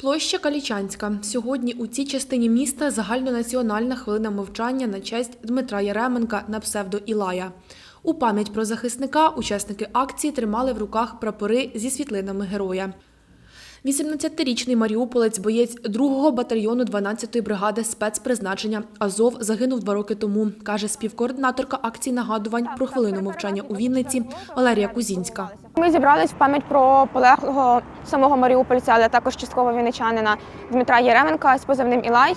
Площа Калічанська. Сьогодні у цій частині міста загальнонаціональна хвилина мовчання на честь Дмитра Яременка на псевдо Ілая. У пам'ять про захисника учасники акції тримали в руках прапори зі світлинами героя. 18-річний маріуполець, боєць 2-го батальйону 12-ї бригади спецпризначення Азов загинув два роки тому, каже співкоординаторка акції нагадувань про хвилину мовчання у Вінниці Валерія Кузінська. Ми зібрались в пам'ять про полеглого самого маріупольця, але також частково вінничанина Дмитра Єременка з позивним Ілай.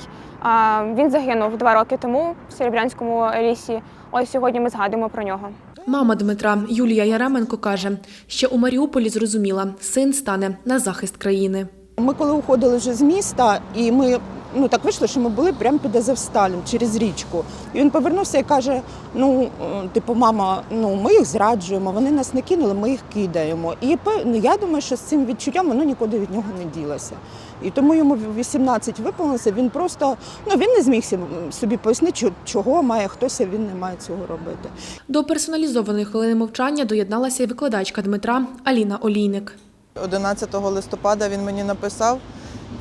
Він загинув два роки тому в Серебрянському лісі. Ось сьогодні ми згадуємо про нього. Мама Дмитра Юлія Яременко каже, ще у Маріуполі зрозуміла, син стане на захист країни. Ми коли уходили вже з міста, і ми ну так вийшло, що ми були прямо під Азовсталем через річку. І він повернувся і каже: Ну, е, типу, мама, ну ми їх зраджуємо, вони нас не кинули, ми їх кидаємо. І ну, я думаю, що з цим відчуттям воно нікуди від нього не ділося. І тому йому 18 виповнилося. Він просто ну він не зміг собі пояснити, чого має хтось, а він не має цього робити. До персоналізованої хвилини мовчання доєдналася й викладачка Дмитра Аліна Олійник. 11 листопада він мені написав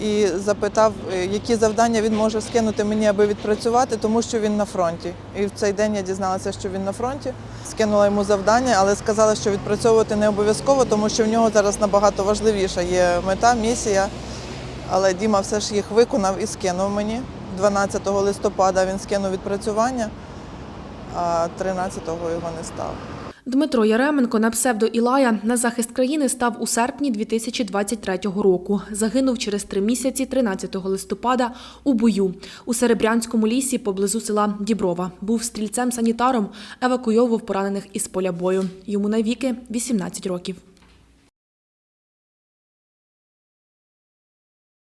і запитав, е, які завдання він може скинути мені, аби відпрацювати, тому що він на фронті. І в цей день я дізналася, що він на фронті. Скинула йому завдання, але сказала, що відпрацьовувати не обов'язково, тому що в нього зараз набагато важливіша є мета, місія. Але Діма все ж їх виконав і скинув мені. 12 листопада він скинув відпрацювання, а 13-го його не став. Дмитро Яременко на псевдо Ілая на захист країни став у серпні 2023 року. Загинув через три місяці 13 листопада у бою у Серебрянському лісі поблизу села Діброва. Був стрільцем-санітаром, евакуйовував поранених із поля бою. Йому навіки 18 років.